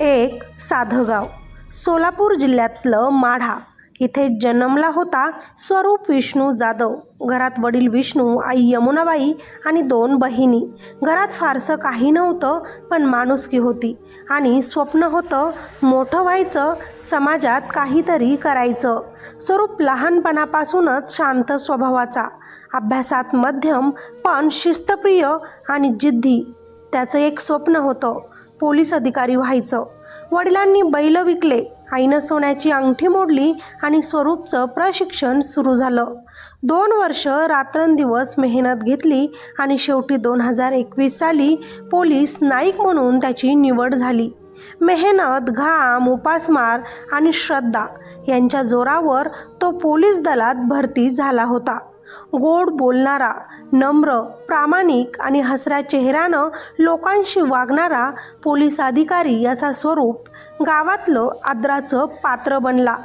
एक साधं गाव. सोलापूर जिल्ह्यातलं माढा. इथे जन्मला होता स्वरूप विष्णू जाधव. घरात वडील विष्णू आई यमुनाबाई आणि दोन बहिणी. घरात फारसं काही नव्हतं पण माणुसकी होती. आणि स्वप्न होतं मोठं व्हायचं समाजात काहीतरी करायचं. स्वरूप लहानपणापासूनच शांत स्वभावाचा. अभ्यासात मध्यम पण शिस्तप्रिय आणि जिद्दी. त्याचं एक स्वप्न होतं. पोलीस अधिकारी व्हायचं. वडिलांनी बैल विकले आईनं सोन्याची अंगठी मोडली आणि स्वरूपचं प्रशिक्षण सुरू झालं. दोन वर्ष रात्रंदिवस मेहनत घेतली आणि शेवटी दोन हजार एकवीस साली पोलीस नाईक म्हणून त्याची निवड झाली. मेहनत घाम उपासमार आणि श्रद्धा यांच्या जोरावर तो पोलीस दलात भरती झाला होता. गोड बोलणारा नम्र प्रामाणिक आणि हसऱ्या चेहऱ्यानं लोकांशी वागणारा पोलीस अधिकारी याचा स्वरूप गावातलं आदराचं पात्र बनला.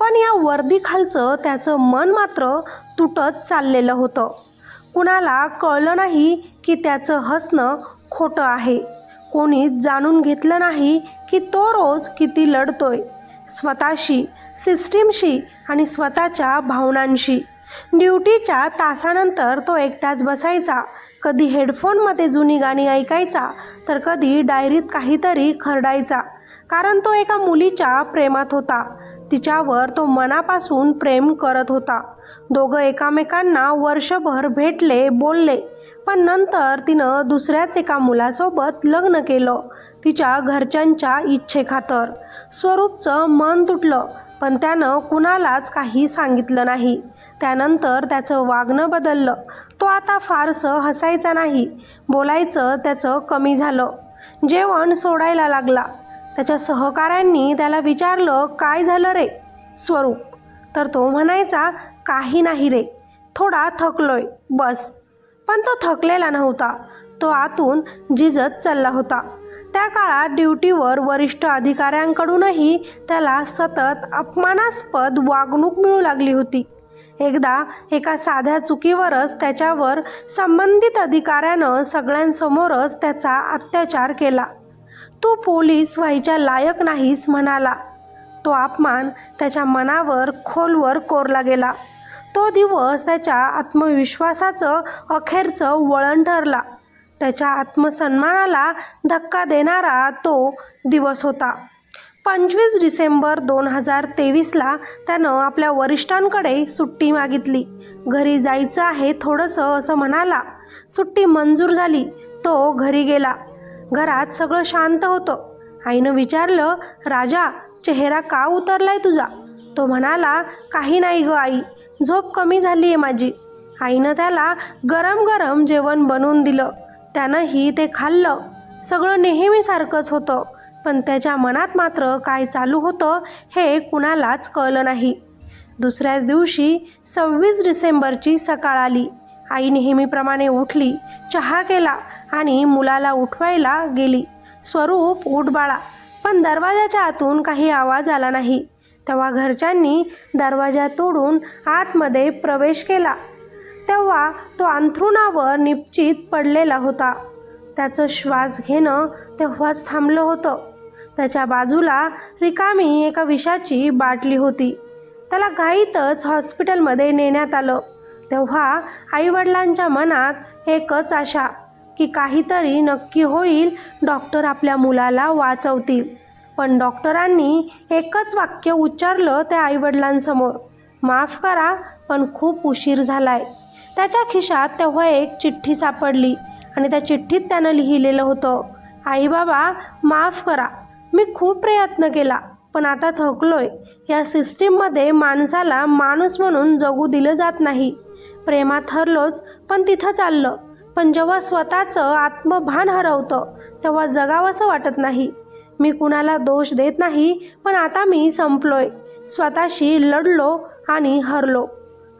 पण या वर्दीखालचं त्याचं मन मात्र तुटत चाललेलं होतं. कुणाला कळलं नाही की त्याचं हसणं खोटं आहे. कोणी जाणून घेतलं नाही की तो रोज किती लढतोय. स्वतःशी सिस्टीमशी आणि स्वतःच्या भावनांशी. ड्युटीच्या तासानंतर तो एकटाच बसायचा. कधी हेडफोनमध्ये जुनी गाणी ऐकायचा तर कधी डायरीत काहीतरी खरडायचा. कारण तो एका मुलीच्या प्रेमात होता. तिच्यावर तो मनापासून प्रेम करत होता. दोघं एकामेकांना वर्षभर भेटले बोलले पण नंतर तिनं दुसऱ्याच एका मुलासोबत लग्न केलं तिच्या घरच्यांच्या इच्छेखातर. स्वरूपचं मन तुटलं पण त्यानं कुणालाच काही सांगितलं नाही. त्यानंतर त्याचं वागणं बदललं. तो आता फारसं हसायचा नाही. बोलायचं त्याचं कमी झालं. जेवण सोडायला लागला. त्याच्या सहकाऱ्यांनी त्याला विचारलं काय झालं रे? स्वरूप. तर तो म्हणायचा काही नाही रे. थोडा थकलोय. बस. पण तो थकलेला नव्हता. तो आतून झिजत चालला होता. त्या काळात ड्युटीवर वरिष्ठ अधिकाऱ्यांकडूनही त्याला सतत अपमानास्पद वागणूक मिळू लागली होती. एकदा एका साध्या चुकीवरच त्याच्यावर संबंधित अधिकाऱ्यानं सगळ्यांसमोरच त्याचा अत्याचार केला. तू पोलीस व्हायच्या लायक नाहीस म्हणाला. तो अपमान त्याच्या मनावर खोलवर कोरला गेला. तो दिवस त्याच्या आत्मविश्वासाचं अखेरचं वळण ठरला. त्याच्या आत्मसन्मानाला धक्का देणारा तो दिवस होता. पंचवीस डिसेंबर दोन हजार तेवीसला त्यानं आपल्या वरिष्ठांकडे सुट्टी मागितली. घरी जायचं आहे थोडंसं असं म्हणाला. सुट्टी मंजूर झाली. तो घरी गेला. घरात सगळं शांत होतं. आईनं विचारलं राजा चेहरा का उतरलाय तुझा? तो म्हणाला काही नाही ग आई. झोप कमी झाली आहे माझी. आईनं त्याला गरम गरम जेवण बनवून दिलं. त्यानंही ते खाल्लं. सगळं नेहमीसारखंच होतं. पण त्याच्या मनात मात्र काय चालू होतं हे कुणालाच कळलं नाही. दुसऱ्याच दिवशी सव्वीस डिसेंबरची सकाळ आली. आई नेहमीप्रमाणे उठली चहा केला आणि मुलाला उठवायला गेली. स्वरूप उठ बाळा पण दरवाजाच्या आतून काही आवाज आला नाही. तेव्हा घरच्यांनी दरवाजा तोडून आतमध्ये प्रवेश केला. तेव्हा तो अंथरुणावर निश्चित पडलेला होता. त्याचं श्वास घेणं तेव्हाच थांबलं होतं. त्याच्या बाजूला रिकामी एका विषाची बाटली होती. त्याला घाईतच हॉस्पिटलमध्ये नेण्यात आलं. तेव्हा आईवडिलांच्या मनात एकच आशा की काहीतरी नक्की होईल डॉक्टर आपल्या मुलाला वाचवतील. पण डॉक्टरांनी एकच वाक्य उच्चारलं त्या आईवडिलांसमोर माफ करा पण खूप उशीर झालाय. त्याच्या खिशात तेव्हा एक चिठ्ठी सापडली आणि त्या चिठ्ठीत त्यानं लिहिलेलं होतं आई बाबा माफ करा मी खूप प्रयत्न केला पण आता थकलोय. या सिस्टीममध्ये माणसाला माणूस म्हणून जगू दिलं जात नाही. प्रेमात हरलोच पण तिथं चाललं. पण जेव्हा स्वतःचं आत्मभान हरवतं तेव्हा जगावंसं वाटत नाही. मी कुणाला दोष देत नाही पण आता मी संपलोय. स्वतःशी लढलो आणि हरलो.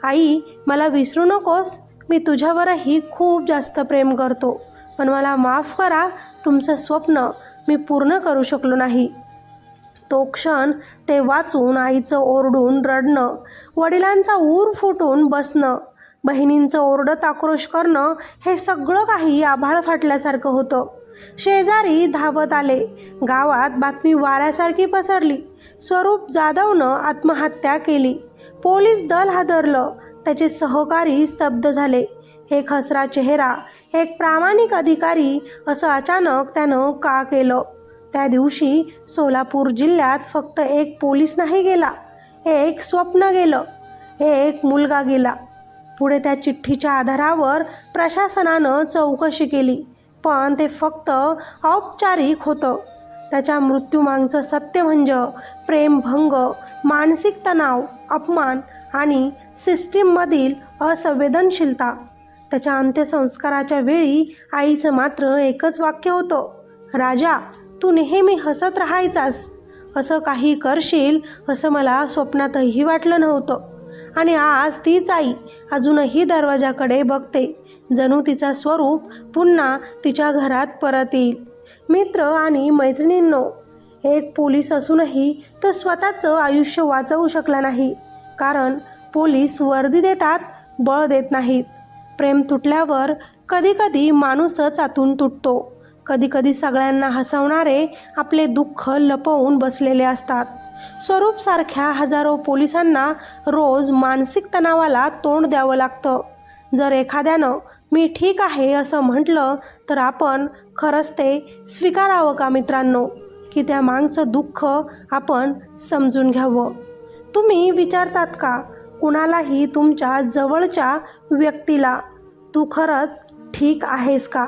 आई मला विसरू नकोस. मी तुझ्यावरही खूप जास्त प्रेम करतो. पण मला माफ करा तुमचं स्वप्न मी पूर्ण करू शकलो नाही. तो क्षण ते वाचून आईचं ओरडून रडणं वडिलांचा ऊर फुटून बसणं बहिणींचं ओरडत आक्रोश करणं हे सगळं काही आभाळ फाटल्यासारखं होतं. शेजारी धावत आले. गावात बातमी वाऱ्यासारखी पसरली. स्वरूप जाधवनं आत्महत्या केली. पोलीस दल हादरलं. त्याचे सहकारी स्तब्ध झाले. एक हसरा चेहरा एक प्रामाणिक अधिकारी असं अचानक त्यानं का केलं? त्या दिवशी सोलापूर जिल्ह्यात फक्त एक पोलीस नाही गेला एक स्वप्न गेलं एक मुलगा गेला. पुढे त्या चिठ्ठीच्या आधारावर प्रशासनानं चौकशी केली पण ते फक्त औपचारिक होतं. त्याच्या मृत्यूमागचं सत्य म्हणजे प्रेमभंग मानसिक तणाव अपमान आणि सिस्टीममधील असंवेदनशीलता त्याच्या अंत्यसंस्काराच्या वेळी आईचं मात्र एकच वाक्य होतं राजा तू नेहमी हसत राहायचास. असं काही करशील असं मला स्वप्नातही वाटलं नव्हतं. आणि आज तीच आई अजूनही दरवाजाकडे बघते. जणू तिचा स्वरूप पुन्हा तिच्या घरात परत येईल. मित्र आणि मैत्रिणींनो एक पोलीस असूनही तो स्वतःचं आयुष्य वाचवू शकला नाही. कारण पोलीस वर्दी देतात बळ देत नाहीत. प्रेम तुटल्यावर कधीकधी माणूसच आतून तुटतो. कधीकधी सगळ्यांना हसवणारे आपले दुःख लपवून बसलेले असतात. स्वरूपसारख्या हजारो पोलिसांना रोज मानसिक तणावाला तोंड द्यावं लागतं. जर एखाद्यानं मी ठीक आहे असं म्हटलं तर आपण खरंच ते स्वीकारावं का मित्रांनो? की त्या मागचं दुःख आपण समजून घ्यावं? तुम्ही विचारतात का कुणालाही तुमच्या जवळच्या व्यक्तीला तू खरंच ठीक आहेस का?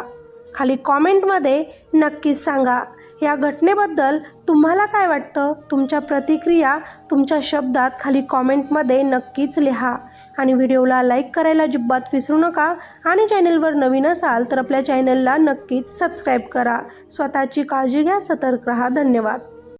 खाली कॉमेंटमध्ये नक्कीच सांगा. या घटनेबद्दल तुम्हाला काय वाटतं? तुमच्या प्रतिक्रिया तुमच्या शब्दात खाली कॉमेंटमध्ये नक्कीच लिहा. आणि व्हिडिओला लाईक करायला जिब्बात विसरू नका. आणि चॅनलवर नवीन असाल तर आपल्या चॅनलला नक्कीच सबस्क्राईब करा. स्वतःची काळजी घ्या सतर्क राहा. धन्यवाद.